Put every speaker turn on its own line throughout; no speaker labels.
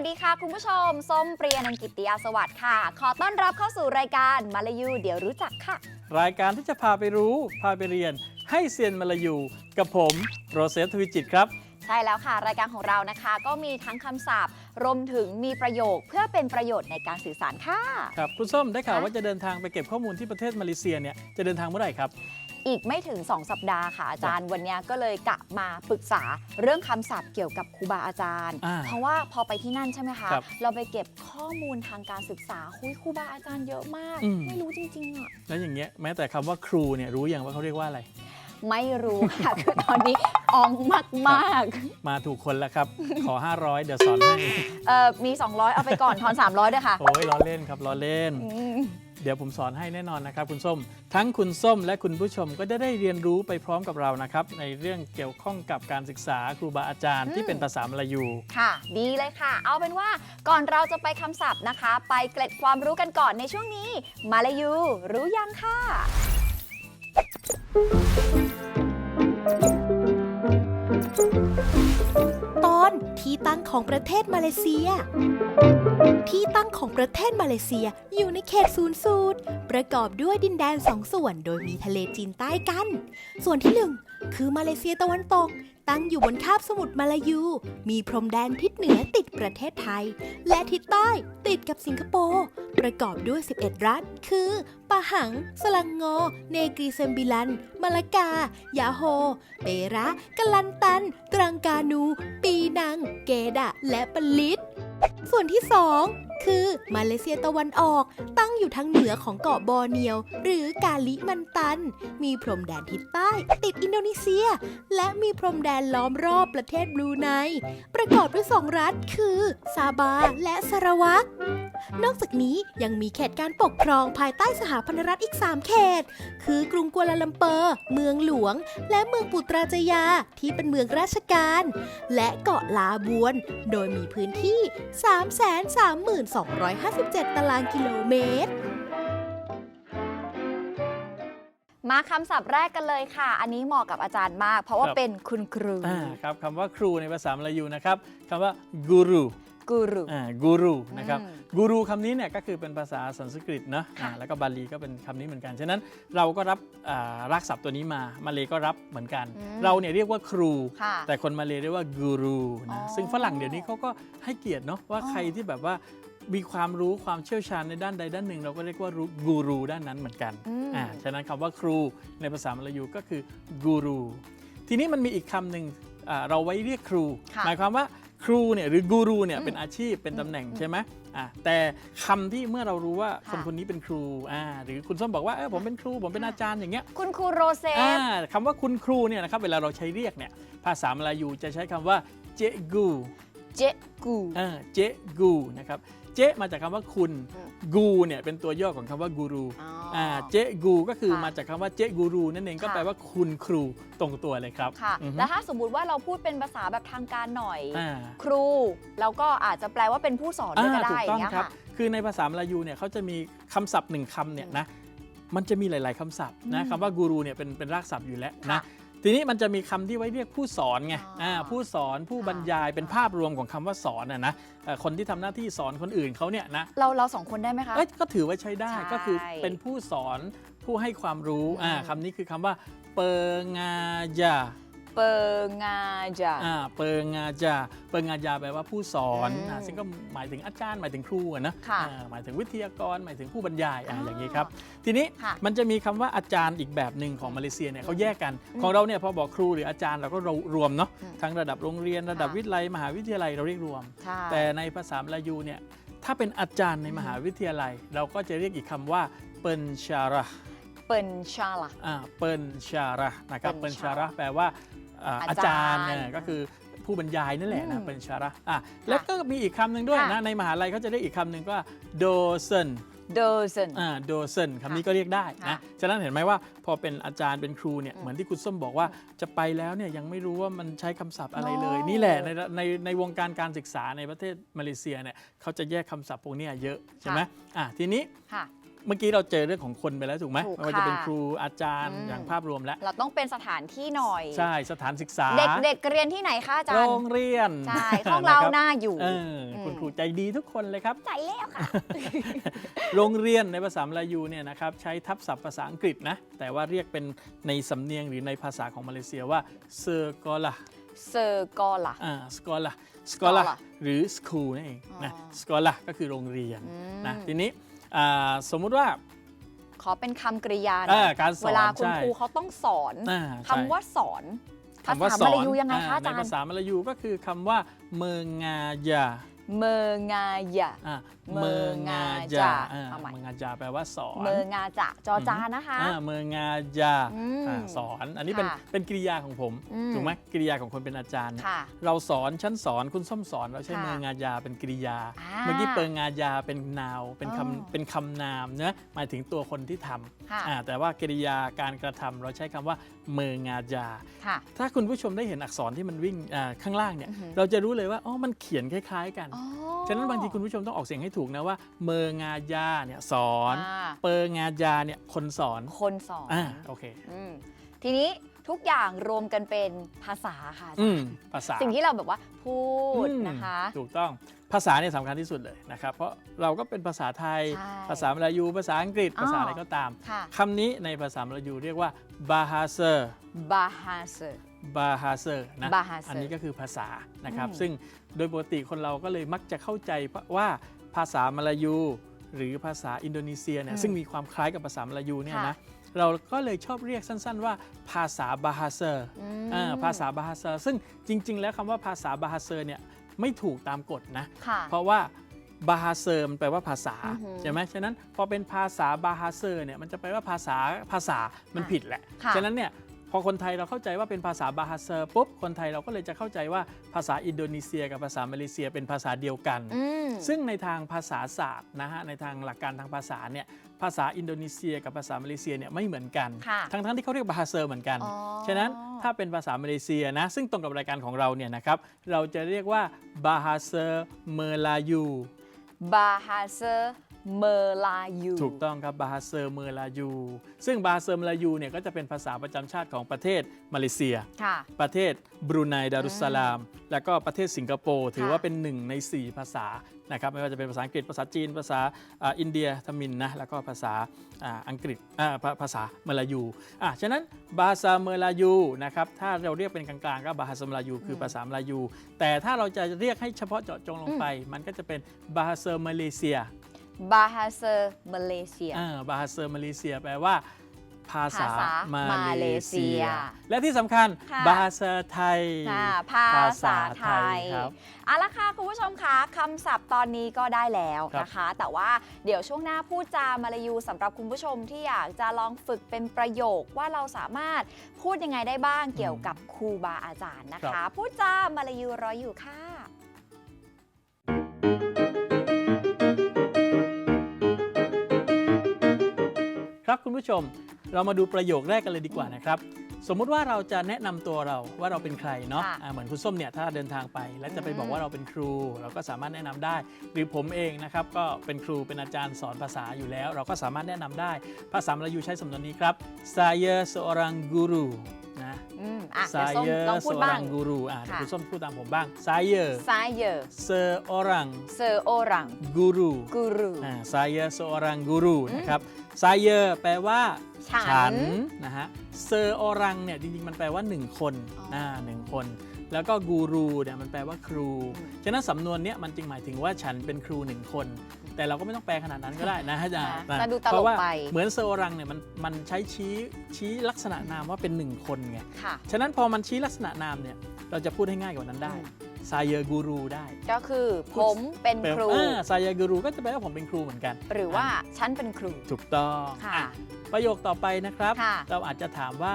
วัสดีค่ะ คุณผู้ชม ส้มเปรียนันกิตติยาสวัสดิ์ค่ะ ขอต้อนรับเข้าสู่รายการมาลายูเดี๋ยวรู้จักค่ะ
รายการที่จะพาไปรู้ พาไปเรียน ให้เซียนมาลายูกับผมโรเซฟทวิจิตรครับ
ใช่แล้วค่ะ รายการของเรานะคะ ก็มีทั้งคำศัพท์ รวมถึงมีประโยคเพื่อเป็นประโยชน์ในการสื่อสารค่ะ
ครับ คุณส้มได้ข่าว
ค่ะ
ว่าจะเดินทางไปเก็บข้อมูลที่ประเทศมาเลเซียเนี่ยจะเดินทางเมื่อไหร่ครับ
อีกไม่ถึง 2 สัปดาห์ค่ะอาจารย์ วันนี้ก็เลยกะมาปรึกษาเรื่องคำศัพท์เกี่ยวกับครูบาอาจารย์
อ่า
เพราะว่าพอไปที่นั่นใช่ไหมคะ
ครับ
เราไปเก็บข้อมูลทางการศึกษาคุยครูบาอาจารย์เยอะมาก
อืม
ไม่รู้จริงๆอะ
แล้วอย่างเงี้ยแม้แต่คำว่าครูเนี่ยรู้อย่างว่าเขาเรียกว่าอะไร
ไม่รู้ค่ะ คือตอนนี้อองมากๆ
มาถูกคนแล้วครับ ขอ 500 เดี๋ยวสอนให้
เอ่อมี 200 เอาไปก่อนทอน 300ด้วยค่ะ
โอ้ยล้อเล่นครับล้อเล่น
อืม
เดี๋ยวผมสอนให้แน่นอนนะครับคุณส้ม ทั้งคุณส้มและคุณผู้ชมก็จะได้เรียนรู้ไปพร้อมกับเรานะครับ ในเรื่องเกี่ยวข้องกับการศึกษาครูบาอาจารย์ที่เป็นภาษามลายู
ค่ะ ดีเลยค่ะ เอาเป็นว่าก่อนเราจะไปคำศัพท์นะคะ ไปเกล็ดความรู้กันก่อนในช่วงนี้ มาลายู รู้ยังค่ะ
ตอนที่ตั้งของประเทศมาเลเซีย ที่ตั้งของประเทศมาเลเซียอยู่ในเขตศูนย์สูตร ประกอบด้วยดินแดนสองส่วน โดยมีทะเลจีนใต้กัน ส่วนที่หนึ่งคือมาเลเซียตะวันตก ตั้งอยู่บนคาบสมุทรมาลายู มีพรมแดนทิศเหนือติดประเทศไทย และทิศใต้ติดกับสิงคโปร์ประกอบด้วย 11 รัฐ คือปาหัง สลังงอ เนกรีเซมบิลัน มาลากา ยาโฮ เประกะลันตัน ตรังกานู ปีนัง เกดะ และปลิต ส่วนที่ 2 คือมาเลเซียตะวันออก ตั้งอยู่ทางเหนือของเกาะบอร์เนียว หรือกาลิมันตัน มีพรมแดนทิศใต้ ติดอินโดนีเซีย และมีพรมแดนล้อมรอบประเทศบรูไน ประกอบด้วยสองรัฐคือซาบาและสารวักนอกจากนี้ยังมีเขตการปกครองภายใต้สหพันธรัฐอีก 3 เขต คือกรุงกัวลาลัมเปอร์ เมืองหลวง และเมืองปุตราจยาที่เป็นเมืองราชการ และเกาะลาบวน โดยมีพื้นที่332,257 ตารางกิโลเมตร
มาคำศัพท์แรกกันเลยค่ะ อันนี้เหมาะกับอาจารย์มาก เพราะว่า
ครับ
เป็นคุณครู
อ่าครับคำว่าครูในภาษามลายูนะครับคำว่ากูรู
กูรู
อ่ากูรูนะครับ
อืม
กูรูคำนี้เนี่ยก็คือเป็นภาษาสันสกฤตเนอะ
ค่ะ
อ่าแล้วก็บาลีก็เป็นคำนี้เหมือนกัน ฉะนั้นเราก็รับอ่ารากศัพท์ตัวนี้มามาเลยก็รับเหมือนกัน
อืม
เราเนี่ยเรียกว่าครู
ค่ะ
แต่คนมาเลยเรียกว่ากูรู
อ๋
นะ
อ
ซึ่งฝรั่งเดี๋ยวนี้เขาก็ให้เกียรติเนาะว่า
อ๋อ
ใครที่แบบว่ามีความรู้ความเชี่ยวชาญในด้านใดด้านหนึ่ง เราก็เรียกว่ารู้กูรูด้านนั้นเหมือนกัน
อืม
อ่า ฉะนั้นคำว่าครูในภาษามลายูก็คือกูรู ทีนี้มันมีอีกคำหนึ่งอ่าเราไว้เรียกครู
ค่ะ
หมายความว่า ครูเนี่ยหรือกูรูเนี่ย
อืม
เป็นอาชีพเป็นตำแหน่ง
อืม
ใช่ไหมอะแต่คำที่เมื่อเรารู้ว่า
ค่ะ
คนคนนี้เป็นครูอ่าหรือคุณส้มบอกว่าเออผมเป็นครูผมเป็นอาจารย์อย่างเงี้ย
คุณครูโรเซ
อ่า
ฟ
คำว่าคุณครูเนี่ยนะครับเวลาเราใช้เรียกเนี่ยภาษามลายูจะใช้คำว่าเจกู
เจกู
เออเจกูนะครับ เจมาจากคำว่าคุณ
อืม
กูเนี่ยเป็นตัวย่อของคำว่ากูรู
อ๋ออ
อ่าเจกูก็คือ
ค่ะ
มาจากคำว่าเจกูรูนั่นเองก็
ค่ะ
แปลว่าคุณครูตรงตัวเลยครับ
ค่ะ
อือฮึ
แล้วถ้าสมมุติว่าเราพูดเป็นภาษาแบบทางการหน่อย
อ่า
ครู แล้วก็อาจจะแปลว่าเป็นผู้สอนด้วยก็
อ่า
ได้
ถูก
อ
ต้อย่าง
งเงี้ย
ครับ
ค่ะ
คือในภาษามลายูเนี่ยเขาจะมีคำศัพท์หนึ่งคำเนี่ยนะ มันจะมีหลาย ๆคำศัพท์นะ
อืม
คำว่ากูรูเนี่ยเป็นเป็นรากศัพท์อยู่แล้วนะ
ค่ะ
ทีนี้มันจะมีคำที่ไว้เรียกผู้สอนไง
อ๋ออ่
อ่าผู้สอนผู้
ค่ะ
บรรยายเป็นภาพรวมของคำว่าสอนนะนะเอ่อคนที่ทำหน้าที่สอนคนอื่นเขาเนี่ยนะ
เราเราสองคนได้ไหมคะ
เอ้ยก็ถือว่าใช้ได้
ใช่
ก็คือเป็นผู้สอนผู้ให้ความรู้อ่า
อืม
คำนี้คือคำว่าเปิงายา
เปิงาจา
อ่าเปิงงาจาเปิงงาจาแปลว่าผู้สอน
อืม
อ่าซึ่งก็หมายถึงอาจารย์หมายถึงครูอะนะ
ค่ะ
อ่าหมายถึงวิทยากรหมายถึงผู้บรรยายอ่า
อ๋อ
อ
ย่าง
นี้ครับ ทีนี้
ค่ะ
มันจะมีคำว่าอาจารย์อีกแบบหนึ่งของมาเลเซียเนี่ยเขาแยกกัน ของเราเนี่ยพอบอกครูหรืออาจารย์เราก็รวมเนาะ
อืม
ทั้งระดับโรงเรียนระดับ
ค่ะ
วิทยาลัยมหาวิทยาลัยเราเรียกรวม
ใช่
แต่ในภาษามลายูเนี่ยถ้าเป็นอาจารย์ในมหาวิทยาลัย เราก็จะเรียกอีกคำว่าเปินชาระ
เปิลชาละ
อ่าเปิลชาระนะครับ
เปิ
เปิ
ล
ล
ชา
ชาระแปลว่า อ่า
อา
อา
จา
จารร
ย์
ย์เนี่ยก็คือผู้บรรยายนั่นแหละ
อื
นะ
ม
เปิลชาระอะแล้วก็มีอีกคำหนึ่งด้วย
ค่ะ
นะในมหาลัยเขาจะเรียกอีกคำหนึ่งว่าโดเซน
dozen
อ่าโดเซนคำนี้ก็เรียกได้
ค่ะ
นะ ฉะนั้นเห็นไหมว่าพอเป็นอาจารย์เป็นครูเนี่ย
อืม
เหมือนที่คุณส้มบอกว่าจะไปแล้วเนี่ยยังไม่รู้ว่ามันใช้คำศัพท์อะไรเลย
โอ้
นี่แหละในในในวงการการศึกษาในประเทศมาเลเซียเนี่ยเขาจะแยกคำศัพท์พวกเนี้ยเยอะใช่ไหมอะทีนี้
ค่ะ
เมื่อกี้เราเจอเรื่องของคนไปแล้วถูกไหม
ถูก
ไม่ว่าจะเป็น
ค่ะ
ครูอาจารย์
อืม
อย่างภาพรวมแล้ว
เราต้องเป็นสถานที่หน่อย
ใช่สถานศึกษา
เด็กๆเรียนที่ไหนคะอาจาร
โร
ย์
งเรียน
ใช่ห้องเราะ
คบ
หน้าอยู่
เออคุณ
อืม
ครูใจดีทุกคนเลยครับ
ใจแล้วค่ะ
โรงเรียนในภาษามลายูเนี่ยนะครับใช้ทับศัพท์ภาษาอังกฤษนะ แต่ว่าเรียกเป็นในสำเนียงหรือในภาษาของมาเลเซียว่าเซอร์กอลา
เซอร์กอล่ะ
อ่าสกอลาสกอลา
Scholar
หรือสคูลนั่นเองนะ
อ๋อ
สกอลาก็คือโรงเรียน
อืม
นะทีนี้ อ่าสมมุติว่า
ขอเป็นคำกริยาห
เอ
น่อ
อยการสอน
เวลาคุณ
ใช่
ครูเขาต้องสอน
อ่า
คำ
ใช่
ว่าสอนภา
คำว่า
ษา
ส
มา
อน
ลายูยังไงคะอาจาร
ในภา
ย์
ษามลายูก็คือคำว่าเมืองงายา
เมองายะ
อะ
เมืองงาจา
อ่า
เอาใหม่
เมืองงาจาแปลว่าสอน
เมองาจะจอจานนะคะ
อ่าเมืองงาจา
อืม
อ่าสอน อันนี้เป็น
ค่ะ
เป็นกริยาของผม
อืม
ถูกไหมกริยาของคนเป็นอาจารย์เนี่ย
ค่ะ
เราสอนฉันสอนคุณส้มสอนเราใช้
ค่ะ
เมืองงาจาเป็นกริยา
อ่า
เมื่อกี้เปิงงาจาเป็นนาวเป็น
อ๋อ
คำเป็นคำนามเนะหมายถึงตัวคนที่ทำ
ค่ะ
อ่า แต่ว่ากริยาการกระทำเราใช้คำว่าเมืองงาจา
ค่ะ
ถ้าคุณผู้ชมได้เห็นอักษรที่มันวิ่งอ่าข้างล่างเนี่ย
อือหือ
เราจะรู้เลยว่าอ๋อมันเขียนคล้าย ๆ กัน
อ๋อ
ฉะนั้นบางทีคุณผู้ชมต้องออกเสียงให้ถูกนะว่า เมองายาเนี่ยสอน
อ่า
เปิงงายาเนี่ยคนสอน
คนสอน
อ่าโอเค
อืมทีนี้ ทุกอย่างรวมกันเป็นภาษาค่ะอาจารย์
อืมภาษา
สิ่งที่เราแบบว่าพูด
อืม
นะคะ
ถูกต้องภาษาเนี่ยสำคัญที่สุดเลยนะครับ เพราะเราก็เป็นภาษาไทย
ใช่
ภาษามลายู ภาษาอังกฤษ
อ๋อ
ภาษาอะไรก็ตาม
ค่ะ
คำนี้ในภาษามลายูเรียกว่าบาฮาเซอร์
บาฮาเซอร์
บาฮาเซอร์นะ
Bahasa
อันนี้ก็คือภาษานะครับ
อืม
ซึ่งโดยปกติคนเราก็เลยมักจะเข้าใจว่าภาษามลายู หรือภาษาอินโดนีเซียเนี่ย
อืม
ซึ่งมีความคล้ายกับภาษามลายูเนี่ย
ค่ะ
นะ เราก็เลยชอบเรียกสั้น ๆ ว่าภาษาบาฮาเซอร์
อืม
อ่าภาษาบาฮาเซอร์ ซึ่งจริง ๆ แล้วคำว่าภาษาบาฮาเซอร์เนี่ยไม่ถูกตามกฎนะ
ค่ะ
เพราะว่าบาฮาเซอร์มันแปลว่าภาษา
อือหือ
ใช่ไหมฉะนั้นพอเป็นภาษาบาฮาเซอร์เนี่ยมันจะแปลว่าภาษาภาษามัน
อะ
ผิดแหละ
ค่ะ
ฉะนั้นเนี่ย พอคนไทยเราเข้าใจว่าเป็นภาษาบาฮาเซอร์ปุ๊บคนไทยเราก็เลยจะเข้าใจว่าภาษาอินโดนีเซีย กับภาษามาเลเซียเป็นภาษาเดียวกัน
อืม
ซึ่งในทางภาษาศาสตร์นะฮะในทางหลักการทางภาษาเนี่ยภาษาอินโดนีเซีย กับภาษามาเลเซียเนี่ยไม่เหมือนกัน
ค่ะ
ทั้งๆที่เขาเรียกบาฮาเซอร์เหมือนกัน
อ๋อ
ฉะนั้นถ้าเป็นภาษามาเลเซียนะซึ่งตรงกับรายการของเราเนี่ยนะครับเราจะเรียกว่าบาฮาเซอร์เมลายู
บาฮาเซอร์ เมลายู
ถูกต้องครับบาฮาเซอร์เมลายู ซึ่งบาฮาเซอร์เมลายูเนี่ยก็จะเป็นภาษาประจำชาติของประเทศมาเลเซีย
ค่ะ
ประเทศบรูไนดารุสสลาม แล้วก็ประเทศสิงคโปร์ถือ
ค่ะ
ว่าเป็นหนึ่งใน 4 ภาษานะครับไม่ว่าจะเป็นภาษาอังกฤษภาษาจีน ภาษาอ่าอินเดียทมินนะแล้วก็ภาษาอ่าอังกฤษอ่าภาภาษาเมลายูอะฉะนั้นบาฮาเมลายูนะครับถ้าเราเรียกเป็นกลางๆก็บาฮาเมลายูคือภาษาเมลายู แต่ถ้าเราจะเรียกให้เฉพาะเจาะจงลงไป มันก็จะเป็นบาฮาเซอร์มาเลเซีย
บาฮาเซอร์มาเลเซีย
อ่าบาฮาเซอร์มาเลเซียแปลว่า ภาษา
ภาษา
มา
มา
เล
เลเซี
เซีย
ย
และที่สำคัญ
ค่ะ
บาฮาเซอร์ไทย
ค่ะภาษาไทย
ครับ
เอาละค่ะคุณผู้ชมคะคำศัพท์ตอนนี้ก็ได้แล้ว
ครับ
นะคะ แต่ว่าเดี๋ยวช่วงหน้าพูดจามาลายูสำหรับคุณผู้ชมที่อยากจะลองฝึกเป็นประโยคว่าเราสามารถพูดยังไงได้บ้างเกี่ยวกับครูบาอาจารย์นะคะพูดจามาลายูรออยู่ค่ะ
ครับคุณผู้ชม เรามาดูประโยคแรกกันเลยดีกว่านะครับ สมมุติว่าเราจะแนะนำตัวเราว่าเราเป็นใครเนาะ
ค่ะ
อ่าเหมือนคุณส้มเนี่ยถ้าเดินทางไป แล้วจะไป
อืม
บอกว่าเราเป็นครู เราก็สามารถแนะนำได้ หรือผมเองนะครับก็เป็นครูเป็นอาจารย์สอนภาษาอยู่แล้ว เราก็สามารถแนะนำได้ ภาษามลายูใช้สำนวนนี้ครับ saya seorang guru นะ
อืมอะเดี๋ยวส้ม
saya
ลองพูดบ้าง
seorang guru อ่าเดี๋ยว
ค่ะ
คุณส้มพูดตามผมบ้าง saya
ซายเยอร์
seorang
เซอร์โอรัง
guru
กูรู
อ่า saya seorang guru นะครับ saya แปลว่า
ฉัน
นะฮะเซอร์ออรังเนี่ยจริงๆ มันแปลว่า 1 คน
อ๋ออ่า
หนึ่งคน แล้วก็กูรูเนี่ยมันแปลว่าครู ฉะนั้นสำนวนเนี้ยมันจึงหมายถึงว่าฉันเป็นครูหนึ่งคน แต่เราก็ไม่ต้องแปลขนาดนั้นก็ได้นะอาจารย์
ค่ะ
นะ
จะดูตลก
เพราะว่า
ไป
เหมือนเซอร์รังเนี่ยมันมันใช้ชี้ชี้ลักษณะนามว่าเป็นหนึ่งคนไง
ค่ะ
ฉะนั้นพอมันชี้ลักษณะนามเนี่ยเราจะพูดให้ง่ายกว่านั้นได้
อืม
ซายเยอกูรูได้
ก็คือผมเป็นครู
อ่าซายเยอกูรูก็จะแปลว่าผมเป็นครูเหมือนกัน
หรือว่าฉันเป็นครู
ถูกต้อง
ค่ะ
อะประโยคต่อไปนะครับ
ค่ะ
เราอาจจะถามว่า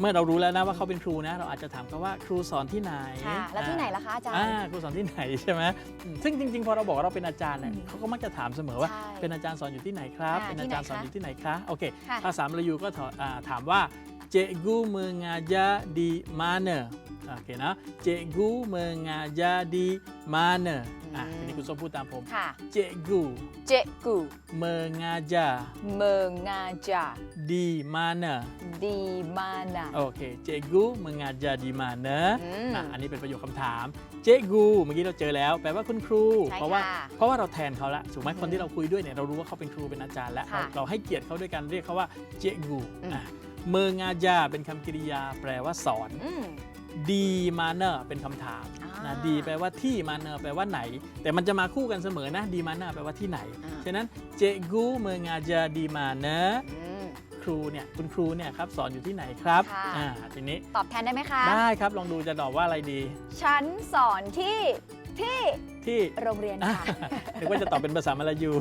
เมื่อเรารู้แล้วนะว่าเขาเป็นครูนะ เราอาจจะถามเขาว่าครูสอนที่ไหน
ค่ะแล้วที่ไหนล่ะคะอาจาร
อ่า
ย์
ครูสอนที่ไหนใช่ไหมอืมซึ่งจริง ๆ พอเราบอกว่าเราเป็นอาจารย์เนี่ย
อืม
เขาก็มักจะถามเสมอว่า
ใช่
เป็นอาจารย์สอนอยู่ที่ไหนครับ
อ่า
เป็นอาจารย์
ที่
ส
ไหนคะ
อนอยู่ที่ไหนคะโอเค
ค่ะ
ภาษามลายูก็ถออ่าถามว่า เจกูเมืองาจาดีมาเนอโอเคนะเจกูเมืองาจาดีมาเนออะทีนี้คุณส้มพูดตามผม
ค่ะ
เจกู
เจกู
เมืองาจา
เมืองงาจา
ดีมาเนอ
ดีมานา
โอเคเจกู mengajar di mana
อืม
อะอันนี้เป็นประโยคคำถามเจกูเมื่อกี้เราเจอแล้ว แปลว่าคุณครู
ใช่
เพราะว่า
ค่ะ
เพราะว่าเราแทนเขาละถูกไหม
อืม
คนที่เราคุยด้วยเนี่ยเรารู้ว่าเขาเป็นครูเป็นอาจารย์แล้ว เรา
ค่ะ
เราให้เกียรติเขาด้วยการเรียกเขาว่าเจกู
อืม
อะ เมงาจาเป็นคำกริยาแปลว่าสอน
อืม
ดีมาเนอร์เป็นคำถาม
อ่า
นะดีแปลว่าที่มาเนอร์แปลว่าไหน แต่มันจะมาคู่กันเสมอนะดีมาเนอร์แปลว่าที่ไหน
อ่า
ฉะนั้นเจกูเมงาจาดีมาเนอร์
อืม
ครูเนี่ยคุณครูเนี่ยครับสอนอยู่ที่ไหนครับ
ค่ะ
อ่าทีนี้
ตอบแทนได้ไหมคะ
ได้ครับลองดูจะตอบว่าอะไรดี
ฉันสอนที่ ที่
ที่
โรงเรียนค่ะ
นึกว่าจะตอบเป็นภาษามลายู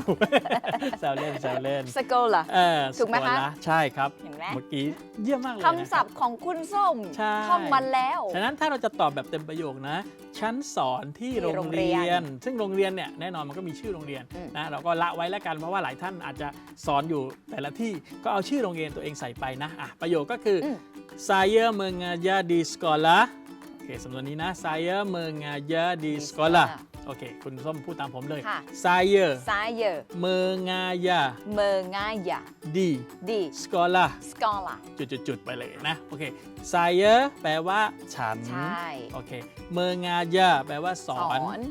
แซวเล่นแซวเล่น
สโกล่ะ
เออ
ถูกไหมคะ
สวนลใช่ครับ
เห็นไหม
เมื่อกี้เยี่ยมมากเลยนะ
คำศัพท์ของคุณส้ม
ใช่
ท่องมันแล้ว
ฉะนั้นถ้าเราจะตอบแบบเต็มประโยคนะ ฉันสอนที่
ที่
โรง
โรงเรี
เรี
ย
ย
น
นซึ่งโรงเรียนเนี่ยแน่นอนมันก็มีชื่อโรงเรียน
อืม
นะเราก็ละไว้แล้วกันเพราะว่าหลายท่านอาจจะสอนอยู่แต่ละที่ก็เอาชื่อโรงเรียนตัวเองใส่ไปนะอะประโยคก็คืออ
ม
saya mengajar di sekolah โอ เคสำนวนนี้นะ saya mengajar di sekolah โอเค คุณส้มพูดตามผมเลย
ค่ะ
saya
ซายเยอ
mengajar
เมงายา
di
ดี
sekolah
สกอล่ะ
จุดๆ ๆ ไปเลยนะ โอเค saya แปลว่าฉัน
ใช่
โอเค mengajar แปลว่าส
ส
อ
อน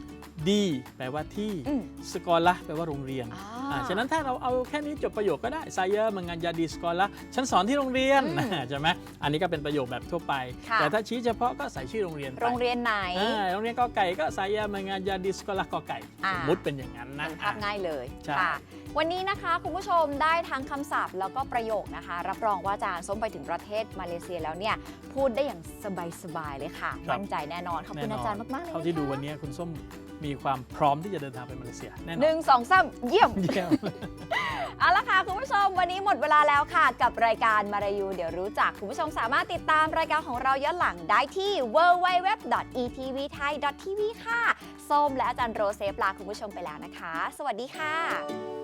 น
di แปลว่าที่
อืม
sekolah แปลว่าโรงเรียน
อ่า
อ่าฉะนั้นถ้าเราเอาแค่นี้จบประโยคก็ได้ saya mengajar di sekolah ฉันสอนที่โรงเรียน
อืม
ใช่ไหมอันนี้ก็เป็นประโยคแบบทั่วไป
ค่ะ
แต่ถ้าชี้เฉพาะก็ใส่ชื่อโรงเรียนไป
โรงเรียนไหน
อ่าโรงเรียนกอไก่ก็ saya mengajar di sekolah กอไก่
อ่า
สมมติเป็นอย่างนั้นนะ
เห็นภาพง่ายเลย
ใช่
ค่ะ วันนี้นะคะคุณผู้ชมได้ทั้งคำศัพท์แล้วก็ประโยคนะคะ รับรองว่าอาจารย์ส้มไปถึงประเทศมาเลเซียแล้วเนี่ยพูดได้อย่างสบายๆเลยค่ะ
ครับ
มั่นใจแน่นอนขอบคุณ
แน่น
อาจารย์มากๆเลย
เท่าที่ดูะ
คะ
วันนี้คุณส้มมีความพร้อมที่จะเดินทางไปมาเลเซียแน่น
ห
อน
นึ่งสองสามเยี่ยม
เยี่ยม
เอาละค่ะ คุณผู้ชมวันนี้หมดเวลาแล้วค่ะ กับรายการมารายูเดี๋ยวรู้จัก คุณผู้ชมสามารถติดตามรายการของเราย้อนหลังได้ที่ www.etvthai.tv ค่ะ ส้มและอาจารย์โรเซฟลาคุณผู้ชมไปแล้วนะคะ สวัสดีค่ะ